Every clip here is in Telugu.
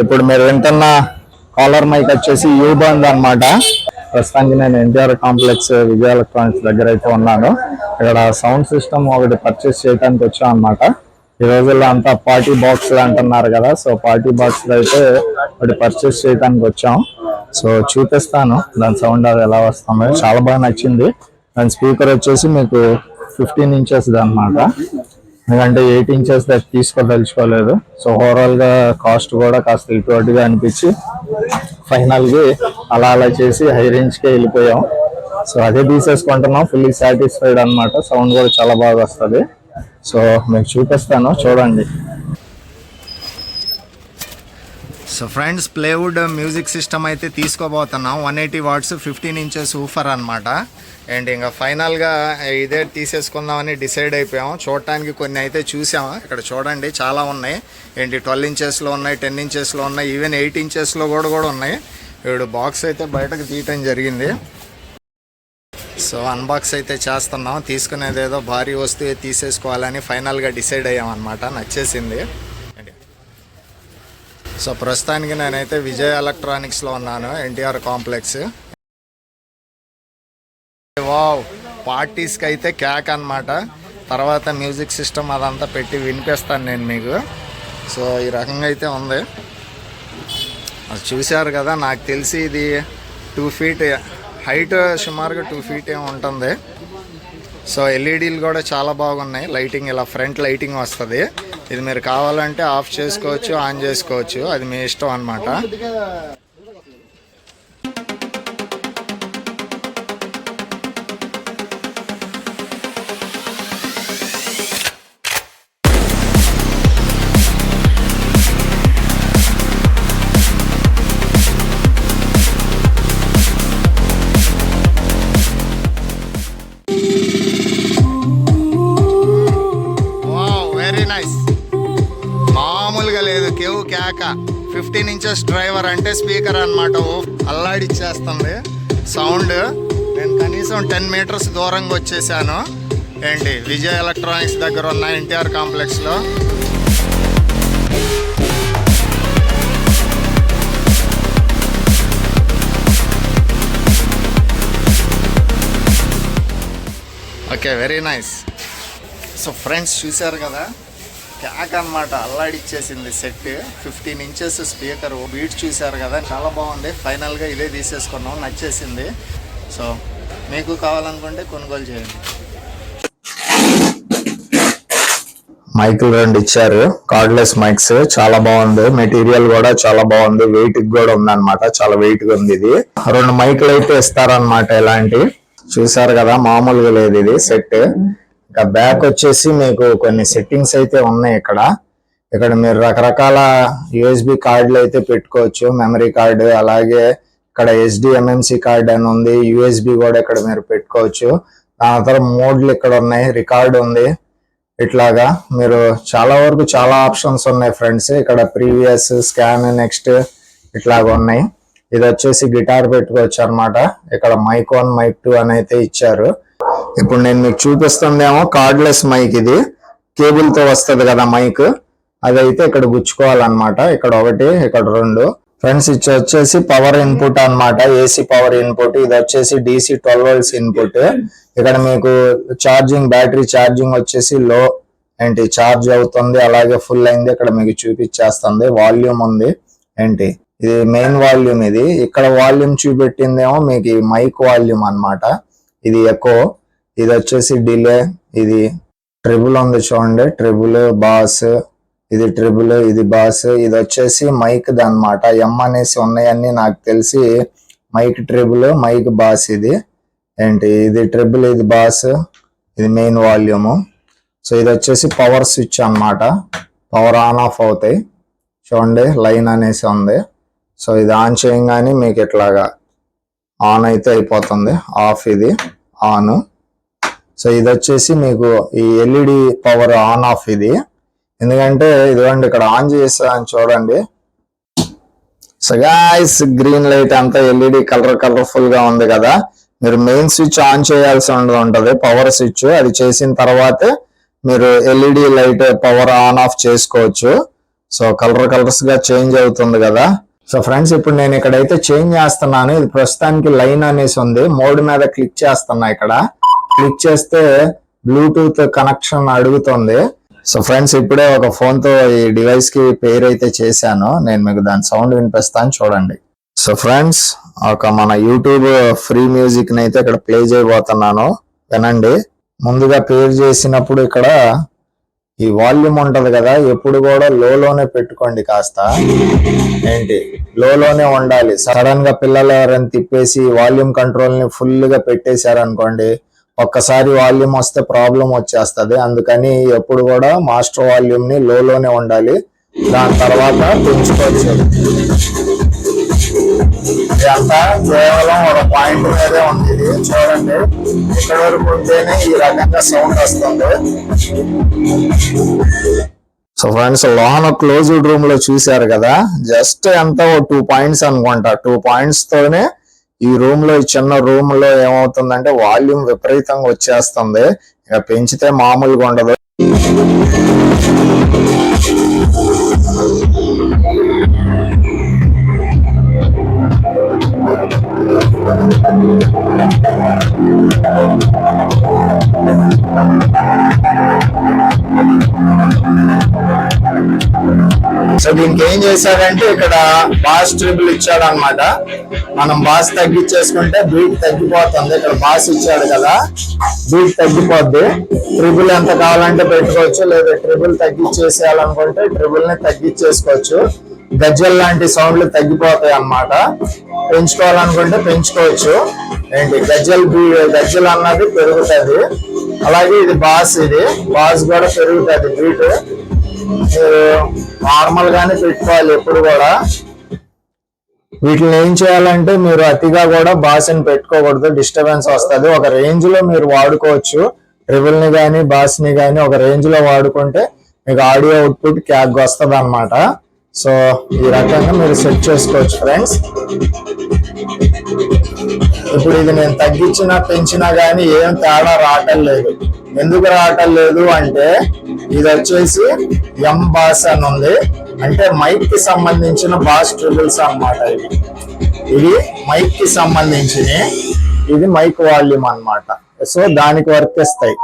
ఇప్పుడు మీరు వింటున్న కాలర్ మైక్ వచ్చేసి యూబంద్ అన్నమాట. ప్రస్తుతానికి నేను ఎన్టీఆర్ కాంప్లెక్స్ విజయ ఎలక్ట్రానిక్స్ దగ్గర అయితే ఉన్నాను. ఇక్కడ సౌండ్ సిస్టమ్ ఒకటి పర్చేస్ చేయడానికి వచ్చాం అనమాట ఈ రోజుల్లో అంతా పార్టీ బాక్స్ అంటున్నారు కదా సో పార్టీ బాక్స్ అయితే ఒకటి పర్చేస్ చేయడానికి వచ్చాం. సో చూపిస్తాను దాని సౌండ్ అది ఎలా వస్తుందో. చాలా బాగా నచ్చింది. దాని స్పీకర్ వచ్చేసి మీకు ఫిఫ్టీన్ ఇంచెస్ అన్నమాట. ఎందుకంటే ఎయిట్ ఇంచెస్ దగ్గర తీసుకోదలుచుకోలేదు సో ఓవరాల్గా కాస్ట్ కూడా కాస్త ఇటువంటిగా అనిపించి ఫైనల్గా అలా అలా చేసి హై రేంజ్కే వెళ్ళిపోయాం. సో అదే తీసేసుకుంటున్నాం ఫుల్లీ సాటిస్ఫైడ్ అనమాట సౌండ్ కూడా చాలా బాగా వస్తుంది. సో మీకు చూపిస్తాను చూడండి. So friends plywood music system అయితే తీసుకోబోతున్నాం. One eighty watts fifteen inches woofer అనమాట అండ్ ఇంకా ఫైనల్గా ఇదే తీసేసుకుందామని డిసైడ్ అయిపోయాం. చూడటానికి కొన్ని అయితే చూసాము ఇక్కడ చూడండి చాలా ఉన్నాయి. ఏంటి ట్వెల్వ్ ఇంచెస్లో ఉన్నాయి టెన్ ఇంచెస్లో ఉన్నాయి ఈవెన్ ఎయిట్ ఇంచెస్లో కూడా కూడా ఉన్నాయి. ఇప్పుడు బాక్స్ అయితే బయటకు తీయటం జరిగింది. సో అన్బాక్స్ అయితే చేస్తున్నాం. తీసుకునేది ఏదో భారీ వస్తువు తీసేసుకోవాలని ఫైనల్గా డిసైడ్ అయ్యాం అనమాట నచ్చేసింది. సో ప్రస్తుతానికి నేనైతే విజయ్ ఎలక్ట్రానిక్స్లో ఉన్నాను ఎన్టీఆర్ కాంప్లెక్స్. వావ్ పార్టీస్కి అయితే క్యాక్ అనమాట తర్వాత మ్యూజిక్ సిస్టమ్ అదంతా పెట్టి వినిపిస్తాను నేను మీకు. సో ఈ రకంగా అయితే ఉంది. అది చూశారు కదా నాకు తెలిసి ఇది టూ ఫీట్ హైట్ సుమారుగా టూ ఫీట్ ఏమి ఉంటుంది. సో ఎల్ఈడీలు కూడా చాలా బాగున్నాయి లైటింగ్ ఇలా ఫ్రంట్ లైటింగ్ వస్తుంది. ఇది మీరు కావాలంటే ఆఫ్ చేసుకోవచ్చు ఆన్ చేసుకోవచ్చు. అది మీ ఇష్టం అన్నమాట. కేవ్ క్యాక ఫిఫ్టీన్ ఇంచెస్ డ్రైవర్ అంటే స్పీకర్ అనమాట అల్లాడిచ్చేస్తుంది సౌండ్ నేను కనీసం టెన్ మీటర్స్ దూరంగా వచ్చేసాను. ఏంటి? విజయ్ ఎలక్ట్రానిక్స్ దగ్గర ఉన్న ఎన్టీఆర్ కాంప్లెక్స్లో okay very nice so friends చూశారు కదా? క్యాక్ అనమాట అల్లాడిచ్చేసింది set. Fifteen inches speaker beat చూశారు కదా చాలా బాగుంది. ఫైనల్గా ఇదే తీసేసుకున్నాం నచ్చేసింది. సో మీకు కావాలనుకుంటే కొనుగోలు చేయండి. మైకులు రెండు ఇచ్చారు. కార్డ్లెస్ మైక్స్ చాలా బాగుంది. మెటీరియల్ కూడా చాలా బాగుంది. వెయిట్ కూడా ఉంది చాలా వెయిట్గా ఉంది ఇది. రెండు మైకులు అయితే ఇస్తారనమాట ఇలాంటి. చూసారు కదా మామూలుగా లేదు ఇది సెట్. ఇంకా బ్యాక్ వచ్చేసి మీకు కొన్ని సెట్టింగ్స్ అయితే ఉన్నాయి ఇక్కడ. ఇక్కడ మీరు రకరకాల యూఎస్బి కార్డులు అయితే పెట్టుకోవచ్చు. మెమరీ కార్డు అలాగే ఇక్కడ ఎస్డిఎంఎంసి కార్డ్ అని ఉంది. యూఎస్బి కూడా ఇక్కడ మీరు పెట్టుకోవచ్చు. దాని తర్వాత మోడ్లు ఇక్కడ ఉన్నాయి. రికార్డ్ ఉంది. ఇట్లాగా మీరు చాలా వరకు చాలా ఆప్షన్స్ ఉన్నాయి ఫ్రెండ్స్ ఇక్కడ ప్రీవియస్ స్కాన్ నెక్స్ట్ ఇట్లాగా ఉన్నాయి. ఇది వచ్చేసి గిటార్ పెట్టుకోవచ్చు అన్నమాట. ఇక్కడ మైక్ వన్ మైక్ టూ అని అయితే ఇచ్చారు. ఇప్పుడు నేను మీకు చూపిస్తుందేమో కార్డ్లెస్ మైక్ ఇది. కేబుల్తో వస్తుంది కదా మైక్ అదైతే ఇక్కడ గుచ్చుకోవాలన్నమాట. ఇక్కడ ఒకటి ఇక్కడ రెండు. ఫ్రెండ్స్ ఇది వచ్చేసి పవర్ ఇన్పుట్ అన్నమాట. ఏసీ పవర్ ఇన్పుట్ ఇది వచ్చేసి డిసి ట్వెల్వ్ వోల్ట్స్ ఇన్పుట్ ఇక్కడ మీకు ఛార్జింగ్ బ్యాటరీ ఛార్జింగ్ వచ్చేసి లో ఏంటి ఛార్జ్ అవుతుంది. అలాగే ఫుల్ అయింది. ఇక్కడ మీకు చూపించేస్తుంది. వాల్యూమ్ ఉంది ఏంటి ఇది మెయిన్ వాల్యూమ్ ఇది. ఇక్కడ వాల్యూమ్ చూపెట్టిందేమో మీకు మైక్ వాల్యూమ్ అన్నమాట. ఇది ఎకో ఇది వచ్చేసి డిలే ఇది ట్రిబుల్ ఉంది చూడండి ట్రిబుల్ బాస్ ఇది ట్రిబుల్ ఇది బాస్. ఇది వచ్చేసి మైక్ అన్నమాట. ఎం అనేసి ఉన్నాయని నాకు తెలిసి మైక్ ట్రిబుల్ మైక్ బాస్ ఇది. ఏంటి? ఇది ట్రిబుల్ ఇది బాస్ ఇది మెయిన్ వాల్యూము. సో ఇది వచ్చేసి పవర్ స్విచ్ అన్నమాట. పవర్ ఆన్ ఆఫ్ అవుతాయి. చూడండి లైన్ అనేసి ఉంది. సో ఇది ఆన్ చేయగానే మీకు ఇట్లాగా ఆన్ అయితే అయిపోతుంది. ఆఫ్ ఇది ఆన్. సో ఇది వచ్చేసి మీకు ఈ ఎల్ఈడి పవర్ ఆన్ ఆఫ్ ఇది. ఎందుకంటే ఇదిగోండి ఇక్కడ ఆన్ చేసాను చూడండి. సో గాయస్ గ్రీన్ లైట్ అంతా ఎల్ఈడి కలర్ కలర్ఫుల్గా ఉంది కదా. మీరు మెయిన్ స్విచ్ ఆన్ చేయాల్సి ఉంటుంది. పవర్ స్విచ్ అది చేసిన తర్వాతే మీరు LED light power on off చేసుకోవచ్చు. సో కలర్ కలర్స్గా చేంజ్ అవుతుంది కదా. సో ఫ్రెండ్స్ ఇప్పుడు నేను ఇక్కడైతే చేంజ్ చేస్తున్నాను. ఇది ప్రస్తుతానికి లైన్ అనేసి ఉంది. మోడ్ మీద క్లిక్ చేస్తున్నా ఇక్కడ. క్లిక్ చేస్తే బ్లూటూత్ కనెక్షన్ అడుగుతుంది. సో ఫ్రెండ్స్ ఇప్పుడే ఒక ఫోన్తో ఈ డివైస్కి పేరు అయితే చేశాను. నేను మీకు దాని సౌండ్ వినిపిస్తాను చూడండి. సో ఫ్రెండ్స్ ఒక మన యూట్యూబ్ ఫ్రీ మ్యూజిక్ అయితే ఇక్కడ ప్లే చేయబోతున్నాను. వినండి. ముందుగా పేరు చేసినప్పుడు ఇక్కడ ఈ వాల్యూమ్ ఉంటది కదా ఎప్పుడు కూడా లోనే పెట్టుకోండి కాస్త. ఏంటి? లోనే ఉండాలి. సడన్గా పిల్లలు ఎవరైనా తిప్పేసి వాల్యూమ్ కంట్రోల్ని ఫుల్గా పెట్టేశారనుకోండి ఒక్కసారి వాల్యూమ్ వస్తే ప్రాబ్లం వచ్చేస్తుంది. అందుకని ఎప్పుడు కూడా మాస్టర్ వాల్యూమ్ని లోనే ఉండాలి. దాని తర్వాత పెంచుకోవచ్చు ఇదంతా కేవలం ఒక పాయింట్ మీదే ఉంది ఇది చూడండి ఇక్కడ వరకు ఉంటేనే ఈ రకంగా సౌండ్ వస్తుంది. సో ఫ్రెండ్స్ లోన క్లోజ్డ్ రూమ్లో చూశారు కదా? జస్ట్ ఎంత ఓ టూ పాయింట్స్ అనుకుంటా. టూ పాయింట్స్ తోనే ఈ రూమ్లో ఈ చిన్న రూమ్లో ఏమవుతుందంటే వాల్యూమ్ విపరీతంగా వచ్చేస్తుంది. ఇక పెంచితే మామూలుగా ఉండదు. సో దీనికి ఏం చేశారంటే ఇక్కడ బాస్ ట్రిపుల్ ఇచ్చాడు అనమాట మనం బాస్ తగ్గించేసుకుంటే బీట్ తగ్గిపోతుంది. ఇక్కడ బాస్ ఇచ్చాడు కదా బీట్ తగ్గిపోద్ది. ట్రిబుల్ ఎంత కావాలంటే పెట్టుకోవచ్చు లేదా ట్రిబుల్ తగ్గించేసేయాలనుకుంటే ట్రిబుల్ని తగ్గించేసుకోవచ్చు. గజ్జల్ లాంటి సౌండ్లు తగ్గిపోతాయి అన్నమాట. పెంచుకోవాలనుకుంటే పెంచుకోవచ్చు. ఏంటి? గజ్జల్ బీ గజ్జల్ అన్నది పెరుగుతుంది. అలాగే ఇది బాస్ ఇది. బాస్ కూడా పెరుగుతుంది బీట్. నార్మల్ గానే పెట్టుకోవాలి ఎప్పుడు కూడా. వీటిని ఏం చేయాలంటే మీరు అతిగా కూడా బాస్ని పెట్టుకోకూడదు డిస్టర్బెన్స్ వస్తుంది. ఒక రేంజ్లో మీరు వాడుకోవచ్చు. ట్రిబుల్ని కానీ బాస్ని కానీ ఒక రేంజ్లో వాడుకుంటే మీకు ఆడియో అవుట్పుట్ క్యాగ్ వస్తుంది అనమాట సో ఈ రకంగా మీరు సెట్ చేసుకోవచ్చు ఫ్రెండ్స్ ఇప్పుడు ఇది నేను తగ్గించినా పెంచినా కానీ ఏం తేడా రావటం లేదు. ఎందుకు రావటం లేదు అంటే ఇది వచ్చేసి ఎం బాస్ అని ఉంది. అంటే మైక్కి సంబంధించిన బాస్ ట్రిబుల్స్ అన్నమాట ఇది. ఇది మైక్కి సంబంధించిన ఇది మైక్ వాల్యూమ్ అన్నమాట. సో దానికి వర్తిస్తాయి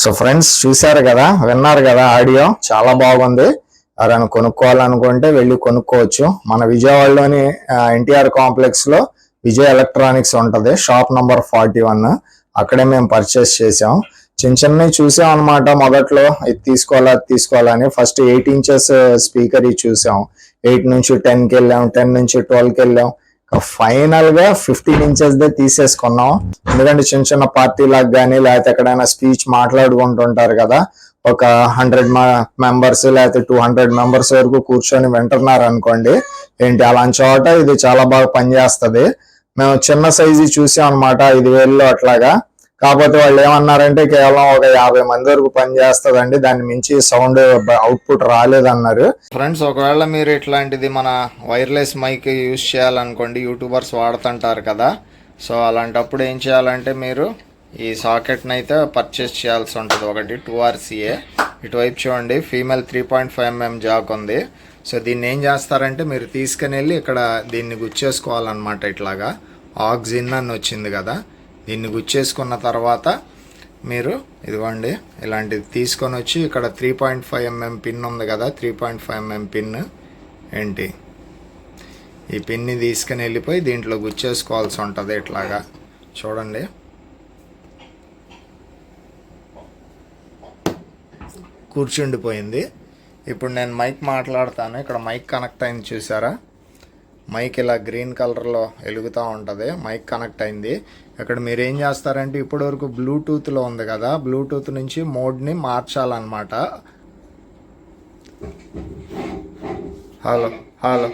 సో ఫ్రెండ్స్ చూసారు కదా విన్నారు కదా ఆడియో చాలా బాగుంది. ఎవరైనా కొనుక్కోవాలనుకుంటే వెళ్ళి కొనుక్కోవచ్చు. మన విజయవాడలోని ఎన్టీఆర్ కాంప్లెక్స్లో విజయ్ ఎలక్ట్రానిక్స్ ఉంటది. షాప్ నంబర్ ఫార్టీ వన్ అక్కడే మేము పర్చేస్ చేసాం చిన్న చిన్నవి చూసాం అనమాట మొదట్లో. ఇది తీసుకోవాలా అది తీసుకోవాలని ఫస్ట్ ఎయిట్ ఇంచెస్ స్పీకర్ ఇది చూసాం. ఎయిట్ నుంచి టెన్కి వెళ్ళాం టెన్ నుంచి ట్వెల్వ్కి వెళ్ళాం. ఫైనల్గా ఫిఫ్టీన్ ఇంచెస్ దే తీసేసుకున్నాం. ఎందుకంటే చిన్న చిన్న పార్టీ లాగా కానీ లేకపోతే ఎక్కడైనా స్పీచ్ మాట్లాడుకుంటుంటారు కదా. ఒక హండ్రెడ్ మెంబర్స్ లేకపోతే టూ హండ్రెడ్ మెంబర్స్ వరకు కూర్చొని వింటున్నారు అనుకోండి. ఏంటి? అలాంటి చోట ఇది చాలా బాగా పనిచేస్తుంది. మేము చిన్న సైజు చూసాం అనమాట ఐదు వేల్లో అట్లాగా. కాకపోతే వాళ్ళు ఏమన్నారంటే కేవలం ఒక యాభై మంది వరకు పనిచేస్తుందండి దాన్ని మించి సౌండ్ అవుట్పుట్ రాలేదన్నారు. ఫ్రెండ్స్ ఒకవేళ మీరు ఇట్లాంటిది మన వైర్లెస్ మైక్ యూస్ చేయాలనుకోండి యూట్యూబర్స్ వాడుతుంటారు కదా సో అలాంటప్పుడు ఏం చేయాలంటే మీరు ఈ సాకెట్ని అయితే పర్చేస్ చేయాల్సి ఉంటుంది. ఒకటి టూ ఆర్సీఏ. ఇటువైపు చూడండి female three point five mm jack ఉంది. సో దీన్ని ఏం చేస్తారంటే మీరు తీసుకుని వెళ్ళి ఇక్కడ దీన్ని గుచ్చేసుకోవాలన్నమాట ఇట్లాగా. ఆక్సిన్ అని వచ్చింది కదా దీన్ని గుచ్చేసుకున్న తర్వాత మీరు ఇదిగోండి ఇలాంటిది తీసుకొని వచ్చి ఇక్కడ three point five mm pin ఉంది కదా three point five mm pin ఏంటి? ఈ పిన్ని తీసుకుని వెళ్ళిపోయి దీంట్లో గుచ్చేసుకోవాల్సి ఉంటుంది ఇట్లాగా. చూడండి. కూర్చుండిపోయింది. ఇప్పుడు నేను మైక్ మాట్లాడతాను. ఇక్కడ మైక్ కనెక్ట్ అయింది చూసారా? మైక్ ఇలా గ్రీన్ కలర్లో వెలుగుతూ ఉంటుంది. మైక్ కనెక్ట్ అయింది. ఇక్కడ మీరు ఏం చేస్తారంటే ఇప్పటివరకు బ్లూటూత్లో ఉంది కదా బ్లూటూత్ నుంచి మోడ్ని మార్చాలన్నమాట. Hello hello.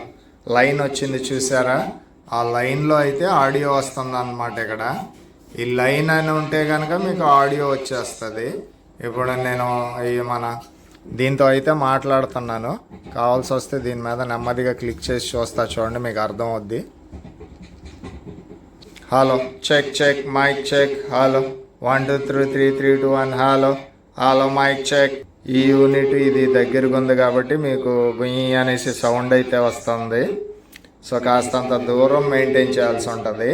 లైన్ వచ్చింది చూసారా? ఆ లైన్లో అయితే ఆడియో వస్తుంది అనమాట ఇక్కడ. ఈ లైన్ అని ఉంటే కనుక మీకు ఆడియో వచ్చేస్తుంది. ఇప్పుడు నేను ఈ మన దీంతో అయితే మాట్లాడుతున్నాను. కావాల్సి వస్తే దీని మీద నెమ్మదిగా క్లిక్ చేసి చూస్తా చూడండి మీకు అర్థం అవుద్ది. Hello check check mic check hello. One two three three three two one hello. Hello mic check. ఈ యూనిట్ ఇది దగ్గరగా ఉంది కాబట్టి మీకు గుయ్యి అనేసి సౌండ్ అయితే వస్తుంది. సో కాస్తంత దూరం మెయింటైన్ చేయాల్సి ఉంటుంది.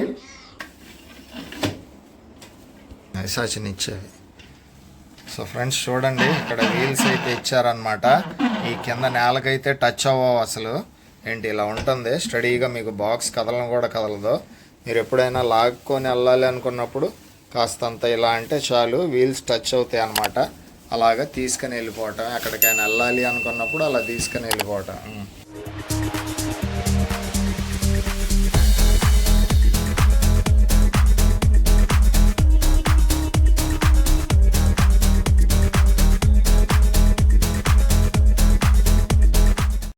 సచిన్ ఇచ్చేవి సో ఫ్రెండ్స్ చూడండి ఇక్కడ వీల్స్ అయితే ఇచ్చారనమాట ఈ కింద నేలకైతే టచ్ అవ్వవు అసలు. ఏంటి ఇలా ఉంటుంది. స్టడీగా మీకు బాక్స్ కదలం కూడా కదలదు. మీరు ఎప్పుడైనా లాక్కొని వెళ్ళాలి అనుకున్నప్పుడు కాస్తంత ఇలా అంటే చాలు వీల్స్ టచ్ అవుతాయి అనమాట అలాగా తీసుకుని వెళ్ళిపోవటం. ఎక్కడికైనా వెళ్ళాలి అనుకున్నప్పుడు అలా తీసుకుని వెళ్ళిపోవటం.